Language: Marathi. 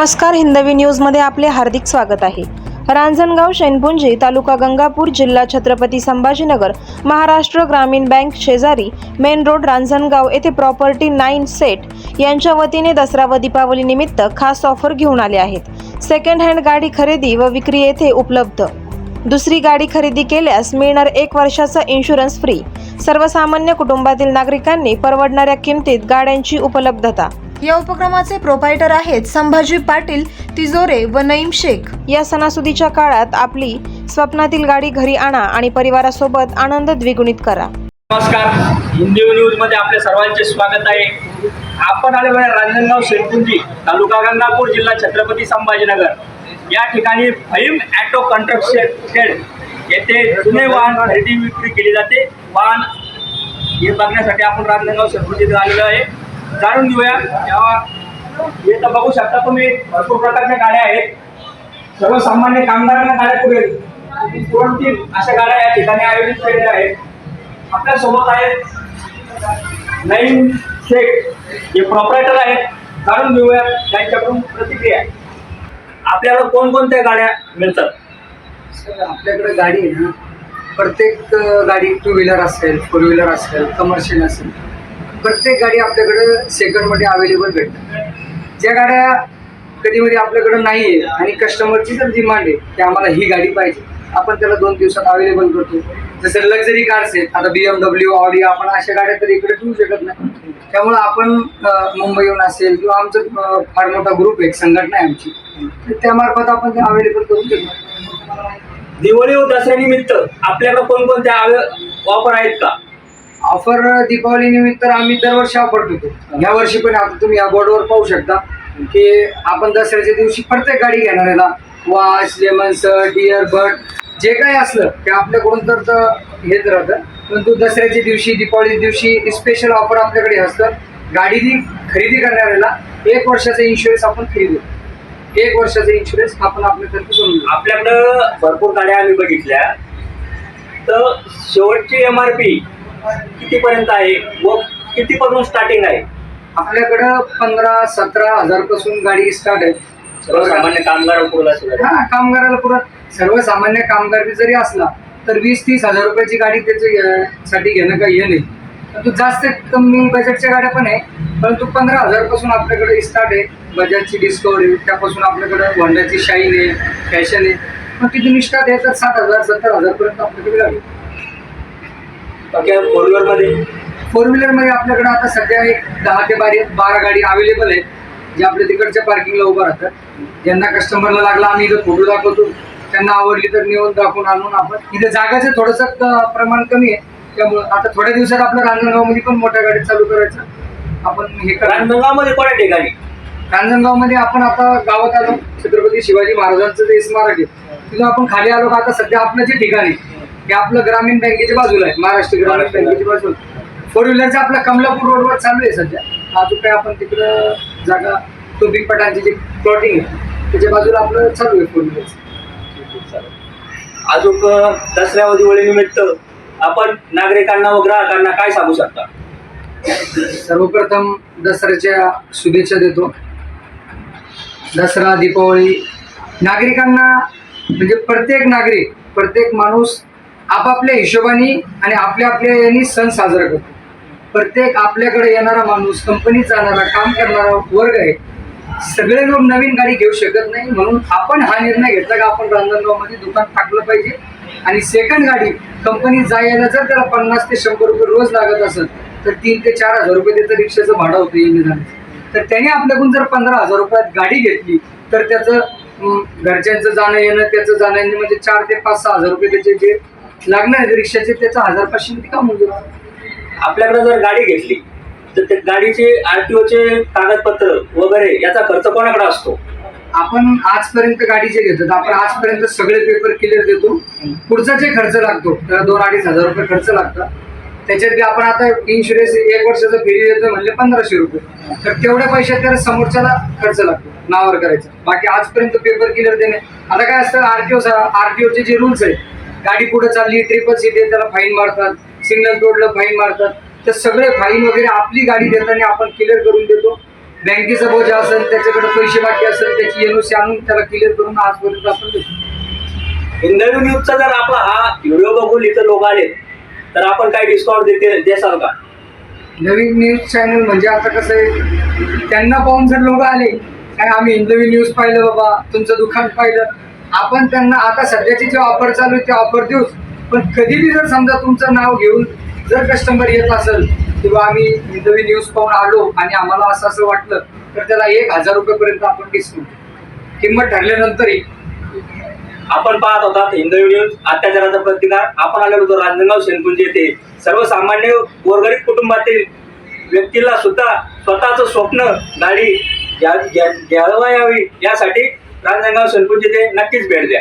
नमस्कार. हिंदवी न्यूजमध्ये आपले हार्दिक स्वागत आहे. रांजणगाव शैनपुंजी तालुका गंगापूर जिल्हा छत्रपती संभाजीनगर महाराष्ट्र ग्रामीण बँक शेजारी मेन रोड रांजणगाव येथे प्रॉपर्टी नाईन सेट यांच्या वतीने दसरा व दीपावली निमित्त खास ऑफर घेऊन आले आहेत. सेकंड हँड गाडी खरेदी व विक्री येथे उपलब्ध. दुसरी गाडी खरेदी केल्यास मिळणार एक वर्षाचा इन्शुरन्स फ्री सर्वसामान्य कुटुंबातील नागरिकांनी परवडणाऱ्या किमतीत गाड्यांची उपलब्धता. या उपक्रमाचे प्रोपायटर आहेत संभाजी पाटील तिजोरे व नईम शेख. या सणासुदीच्या काळात आपली स्वप्नातील गाडी घरी आणा आणि परिवारासोबत आनंद द्विगुणित करा. नमस्कार. हिंदी न्यूजमध्ये आपले सर्वांचे स्वागत आहे. आपण आलेलो आहे रांजणगाव शेरपुंजी तालुका गंगापूर जिल्हा छत्रपती संभाजीनगर. या ठिकाणी फैम ॲटो कंस्ट्रक्शन शेड येथे जुने वाहन खरेदी विक्री केली जाते. वाहन हे बघण्यासाठी आपण रांजणगाव शेरपुंजीत आलेलो आहे. जाणून घेऊया. तेव्हा हे तर बघू शकता तुम्ही भरपूर प्रकारच्या गाड्या आहेत. सर्वसामान्य कामगारांना गाड्या पुढे कोणती अशा गाड्या या ठिकाणी आयोजित केलेल्या आहेत. आपल्यासोबत आहेत नईम शेख. हे प्रॉपरेटर आहेत. जाणून घेऊया त्यांच्याकडून प्रतिक्रिया. आपल्याला कोणकोणत्या गाड्या मिळतात? सर आपल्याकडे गाडी आहे ना. प्रत्येक गाडी टू व्हीलर असेल फोर व्हीलर असेल कमर्शियल असेल. प्रत्येक गाडी आपल्याकडं सेकंडमध्ये अवेलेबल भेटतात ज्या गाड्या कधी मध्ये आपल्याकडं नाही आहे आणि कस्टमरची जर डिमांड आहे की आम्हाला ही गाडी पाहिजे आपण त्याला दोन दिवसात अवेलेबल करतो. जसं लक्झरी कार्स आहेत आता बी एम डब्ल्यू ऑडी आपण अशा गाड्या तर इकडे ठेवू शकत नाही. त्यामुळं आपण मुंबईहून असेल किंवा आमचं फार मोठा ग्रुप आहे संघटना आहे आमची तर त्यामार्फत आपण ते अवेलेबल करून देतो दिवाळी व दसऱ्यानिमित्त आपल्याकडे कोणकोणत्या ऑफर आहेत का? ऑफर दीपावली निमित्त आम्ही दरवर्षी ऑफर देतो. या वर्षी पण आता तुम्ही या बोर्डवर पाहू शकता की आपण दसऱ्याच्या दिवशी प्रत्येक गाडी घेणाऱ्याला वॉच लेमन्स डिअर बट जे काही असलं ते आपल्याकडून तर तर हेच राहतं. परंतु दसऱ्याच्या दिवशी दीपावलीच्या दिवशी स्पेशल ऑफर आपल्याकडे असतं. गाडी खरेदी करणाऱ्याला एक वर्षाचा इन्शुरन्स आपण फ्री देतो. एक वर्षाचा इन्शुरन्स आपण आपल्यातर्फे करून आपल्याकडं भरपूर गाड्या आम्ही बघितल्या. तर शेवटची एम आर पी कितीपर्यंत आहे व कितीपासून स्टार्टिंग आहे? आपल्याकडं पंधरा सतरा हजारपासून गाडी स्टार्ट आहे. सर्वसामान्य कामगार हा कामगाराला पुरत सर्वसामान्य कामगार जरी असला तर वीस तीस हजार रुपयाची गाडी त्याच्या साठी घेणं काही हे नाही. परंतु जास्त कमी बजेटच्या गाड्या पण आहे परंतु पंधरा हजारपासून आपल्याकडे स्टार्ट आहे. बजाजची डिस्कवरी त्यापासून आपल्याकडे होंडाची शाईन आहे फॅशन आहे. मग तिथून स्टार्ट आहे तर सात हजार सत्तर हजार पर्यंत आपल्याकडे गाडी बाकी फोर व्हीलरमध्ये? फोर व्हीलरमध्ये आपल्याकडे आता सध्या एक दहा ते बारा बारा गाडी अवेलेबल आहेत जे आपल्या तिकडच्या पार्किंगला उभं राहतात. ज्यांना कस्टमरला लागला आम्ही इथं फोटो दाखवतो. त्यांना आवडली तर नेऊन दाखवून आणून आपण इथे जागाचं थोडंसं क- प्रमाण कमी आहे. त्यामुळं आता थोड्या दिवसात आपलं रांजणगावमध्ये पण मोठ्या गाडी चालू करायचं. आपण हे रांजणगावमध्ये कोणत्या ठिकाणी? रांजणगावमध्ये आपण आता गावात आलो छत्रपती शिवाजी महाराजांचं जे स्मारक आहे तिथून आपण खाली आलो का? आता सध्या आपलं जे ठिकाण आहे हे आपलं ग्रामीण बँकेच्या बाजूला आहे महाराष्ट्र ग्रामीण बँकेच्या बाजूला. फोर व्हीलरचं आपलं कमलापूर रोडवर चालू आहे सध्या. अजून काय आपण तिकडं जागा तो बिग पटांची जी प्लॉटिंग आहे त्याच्या बाजूला आपलं चालू आहे फोर व्हीलरचं अजून दसऱ्या व दिवाळी निमित्त आपण नागरिकांना व ग्राहकांना काय सांगू शकता? सर्वप्रथम दसऱ्याच्या शुभेच्छा देतो. दसरा दीपावली नागरिकांना म्हणजे प्रत्येक नागरिक प्रत्येक माणूस आपापल्या हिशोबाने आणि आपल्या आपल्या यांनी सण साजरा करतो. प्रत्येक आपल्याकडे येणारा माणूस कंपनीत जाणारा काम करणारा वर्ग आहे सगळे लोक नवीन गाडी घेऊ शकत नाही. म्हणून आपण हा निर्णय घेतला का आपण रांजणगावमध्ये दुकान टाकलं पाहिजे. आणि सेकंड गाडी कंपनीत जायला जर त्याला पन्नास ते शंभर रुपये रोज लागत असेल तर तीन ते चार हजार रुपये त्याचं रिक्षाचं भाडं होतं येणे तर त्याने आपल्याकडून जर पंधरा हजार रुपयात गाडी घेतली तर त्याचं घरच्यांचं जाणं येणं त्याचं जाणं येणं म्हणजे चार ते पाच सहा हजार रुपये त्याचे जे लागणार रिक्षाचे त्याचं हजार पाचशे काम होऊन जातं. आपल्याकडे जर गाडी घेतली तर ते गाडीचे आरटीओचे कागदपत्र वगैरे याचा खर्च कोणाकडे असतो? आपण आजपर्यंत गाडीचे घेतो आपण आजपर्यंत सगळे पेपर क्लिअर देतो. पुढचा जे खर्च लागतो त्याला दोन अडीच हजार रुपये खर्च लागतात. त्याच्यात बी आपण आता इन्शुरन्स एक वर्षाचा फेरी देतो म्हणले पंधराशे रुपये. तर तेवढ्या पैशात त्याला समोरच्याला खर्च लागतो नावावर करायचा. बाकी आजपर्यंत पेपर क्लिअर देणे. आता काय असतं आरटीओ आरटीओचे जे रूल्स आहेत गाडी पुढे चालली ट्रिपल सीट त्याला फाईन मारतात सिग्नल तोडलं फाईन मारतात. तर सगळे फाईन वगैरे आपली गाडी देताना आपण क्लिअर करून देतो. बँकेचा बोजा असेल त्याच्याकडे पैसे बाकी असेल त्याची एनओसी आणून त्याला क्लिअर करून आजपर्यंत आपण देतो. हिंदवी न्यूजचा जर आपला हा व्हिडिओ बघून इथं लोक आले तर आपण काय डिस्काउंट देते देसाल का? नवीन न्यूज चॅनल म्हणजे आता कसं आहे त्यांना पाहून जर लोक आले काय आम्ही हिंदवी न्यूज पाहिलं बाबा तुमचं दुकान पाहिलं आपण त्यांना आता सध्याची जे ऑफर चालू आहे ते ऑफर देऊच. पण कधीही जर समजा तुमचं नाव घेऊन जर कस्टमर येत असेल किंवा आम्ही नवी न्यूज पाहून आलो आणि आम्हाला असं असं वाटलं तर त्याला एक हजार रुपयेपर्यंत आपण डिस्काउंट किंमत ठरल्यानंतरही. आपण पाहत होतात हिंदवी न्यूज अत्याचाराचा प्रतिकार. आपण आलेलो होतो रांजणगाव शेनकुंज येथे. सर्वसामान्य गोरगरीब कुटुंबातील व्यक्तीला सुद्धा स्वतःचं स्वप्न गाडी घ्या- घ्यावा यावी. यासाठी रांजणगाव शेनकुंज ते नक्कीच भेट द्या.